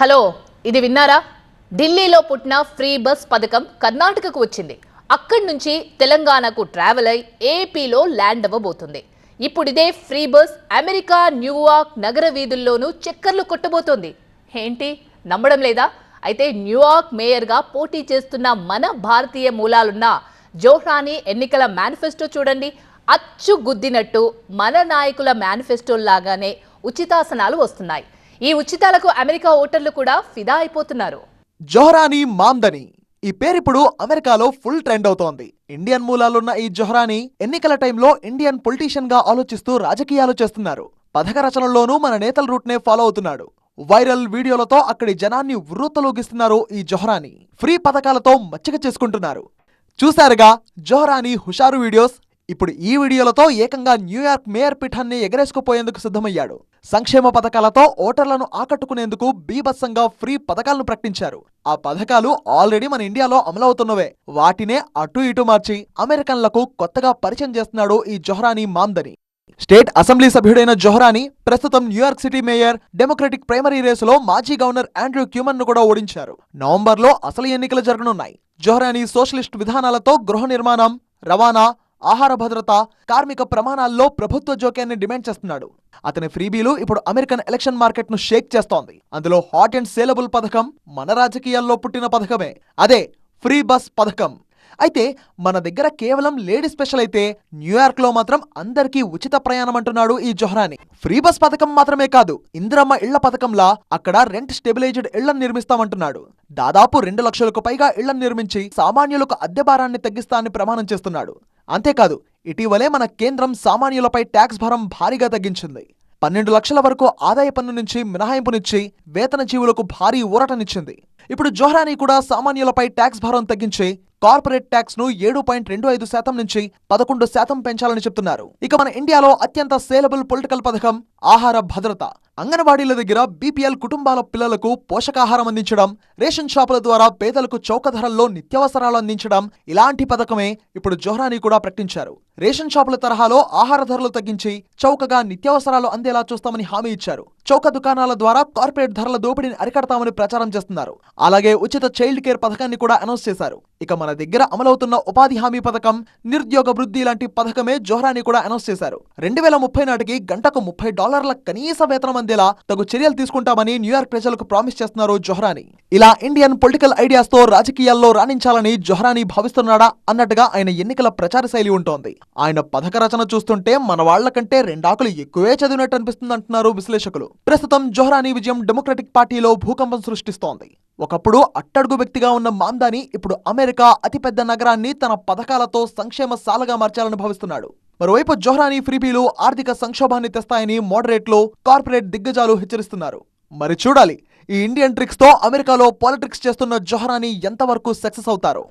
Hello ఇది విన్నారా? ఢిల్లీలో పుట్టిన ఫ్రీ బస్ పథకం కర్ణాటకకు వచ్చింది. అక్కడి నుంచి తెలంగాణకు ట్రావెల్ అయి ఏపీలో ల్యాండ్ అవ్వబోతుంది. ఇప్పుడు ఇదే ఫ్రీ బస్ అమెరికా న్యూయార్క్ నగర వీధుల్లోనూ చక్కర్లు కొట్టబోతోంది. ఏంటి? నమ్మడం లేదా? అయితే న్యూయార్క్ మేయర్గా పోటీ చేస్తున్న మన భారతీయ మూలాలున్న జోహ్రానీ ఎన్నికల మేనిఫెస్టో చూడండి. అచ్చు గుద్దినట్టు మన నాయకుల మేనిఫెస్టో లాగానే ఉచితాసనాలు వస్తున్నాయి. ఈ ఉచితాలకు అమెరికా ఓటర్లు కూడా ఫిదా అయిపోతున్నారు. జొహరానీ మాందని. ఈ పేరిప్పుడు అమెరికాలో ఫుల్ ట్రెండ్ అవుతోంది. ఇండియన్ మూలాలున్న ఈ జొహరాని ఎన్నికల టైంలో ఇండియన్ పొలిటీషియన్గా ఆలోచిస్తూ రాజకీయాలు చేస్తున్నారు. పథక రచనల్లోనూ మన నేతల రూట్నే ఫాలో అవుతున్నాడు వైరల్ వీడియోలతో అక్కడి జనాన్ని వృత్తలోగిస్తున్నారు ఈ జొహరాని. ఫ్రీ పథకాలతో మచ్చిక చేసుకుంటున్నారు. చూశారుగా జొహరాని హుషారు వీడియోస్ ఇప్పుడు ఈ వీడియోలతో ఏకంగా న్యూయార్క్ మేయర్ పీఠాన్ని ఎగరేసుకుపోయేందుకు సిద్ధమయ్యాడు. సంక్షేమ పథకాలతో ఓటర్లను ఆకట్టుకునేందుకు బీభత్సంగా ఫ్రీ పథకాలను ప్రకటించారు. ఆ పథకాలు ఆల్రెడీ మన ఇండియాలో అమలవుతున్నవే. వాటినే అటు ఇటు మార్చి అమెరికన్లకు కొత్తగా పరిచయం చేస్తున్నాడు ఈ జొహరానీ మాందని. స్టేట్ అసెంబ్లీ సభ్యుడైన జొహరానీ ప్రస్తుతం New York city mayor democratic primary రేసులో మాజీ గవర్నర్ ఆండ్రూ క్యూమన్ను కూడా ఓడించారు. నవంబర్లో అసలు ఎన్నికలు జరగనున్నాయి. జొహరానీ సోషలిస్ట్ విధానాలతో గృహ నిర్మాణం రవాణా ఆహార భద్రత కార్మిక ప్రమాణాల్లో ప్రభుత్వ జోక్యాన్ని డిమాండ్ చేస్తున్నాడు. అతని ఫ్రీబీలు ఇప్పుడు అమెరికన్ ఎలక్షన్ మార్కెట్ను షేక్ చేస్తోంది. అందులో హాట్ అండ్ సేలబుల్ పథకం మన రాజకీయాల్లో పుట్టిన పథకమే. అదే ఫ్రీ బస్ పథకం. అయితే మన దగ్గర కేవలం లేడీ స్పెషల్ అయితే న్యూయార్క్లో మాత్రం అందరికీ ఉచిత ప్రయాణం అంటున్నాడు ఈ జొహరాని. ఫ్రీ బస్ పథకం మాత్రమే కాదు ఇందిరమ్మ ఇళ్ళ పథకంలా అక్కడ రెంట్ స్టెబిలైజ్డ్ ఇళ్ళను నిర్మిస్తామంటున్నాడు. దాదాపు రెండు లక్షలకు పైగా ఇళ్ళను నిర్మించి సామాన్యులకు అద్దె భారాన్ని తగ్గిస్తా అని ప్రమాణం చేస్తున్నాడు. అంతేకాదు ఇటీవలే మన కేంద్రం సామాన్యులపై ట్యాక్స్ భారం భారీగా తగ్గించింది. పన్నెండు లక్షల వరకు ఆదాయ పన్ను నుంచి మినహాయింపునిచ్చి వేతన జీవులకు భారీ ఊరటనిచ్చింది. ఇప్పుడు జోహ్రానీ కూడా సామాన్యులపై ట్యాక్స్ భారం తగ్గించి కార్పొరేట్ ట్యాక్స్ను ఏడు పాయింట్ రెండు ఐదు శాతం నుంచి పదకొండు శాతం పెంచాలని చెప్తున్నారు. ఇక మన ఇండియాలో అత్యంత సేలబుల్ పొలిటికల్ పథకం ఆహార భద్రత. అంగన్వాడీల దగ్గర బీపీఎల్ కుటుంబాల పిల్లలకు పోషకాహారం అందించడం రేషన్ షాపుల ద్వారా పేదలకు చౌక ధరల్లో నిత్యావసరాలు అందించడం ఇలాంటి పథకమే ఇప్పుడు జోహ్రాని కూడా ప్రకటించారు. రేషన్ షాపుల తరహాలో ఆహార ధరలు తగ్గించి చౌకగా నిత్యావసరాలు అందేలా చూస్తామని హామీ ఇచ్చారు. చౌక దుకాణాల ద్వారా కార్పొరేట్ ధరల దోపిడీని అరికడతామని ప్రచారం చేస్తున్నారు. అలాగే ఉచిత చైల్డ్ కేర్ పథకాన్ని కూడా అనౌన్స్ చేశారు. ఇక మన దగ్గర అమలవుతున్న ఉపాధి హామీ పథకం నిరుద్యోగ వృద్ధి లాంటి పథకమే జోహ్రాని కూడా అనౌన్స్ చేశారు. రెండు వేల ముప్పై నాటికి గంటకు ముప్పై డాలర్ల కనీస వేతనం అందేలా తగు చర్యలు తీసుకుంటామని న్యూయార్క్ ప్రజలకు ప్రామిస్ చేస్తున్నారు జొహ్రానీ. ఇలా ఇండియన్ పొలిటికల్ ఐడియాస్తో రాజకీయాల్లో రాణించాలని జొహ్రానీ భావిస్తున్నాడా అన్నట్టుగా ఆయన ఎన్నికల ప్రచార శైలి ఉంటోంది. ఆయన పథక రచన చూస్తుంటే మన వాళ్ళ కంటే రెండాకులు ఎక్కువే చదివినట్టు అనిపిస్తుంది అంటున్నారు విశ్లేషకులు. ప్రస్తుతం జొహ్రానీ విజయం డెమోక్రటిక్ పార్టీలో భూకంపం సృష్టిస్తోంది. ఒకప్పుడు అట్టడుగు వ్యక్తిగా ఉన్న మాందాని ఇప్పుడు అమెరికా అతిపెద్ద నగరాన్ని తన పథకాలతో సంక్షేమ సాలగా మార్చాలని భావిస్తున్నాడు. మరోవైపు జొహ్రానీ ఫ్రీబీలు ఆర్థిక సంక్షోభాన్ని తెస్తాయని మోడరేట్లు కార్పొరేట్ దిగ్గజాలు హెచ్చరిస్తున్నారు. మరి చూడాలి ఈ ఇండియన్ ట్రిక్స్తో అమెరికాలో పాలిటిక్స్ చేస్తున్న జొహ్రానీ ఎంతవరకు సక్సెస్ అవుతారో?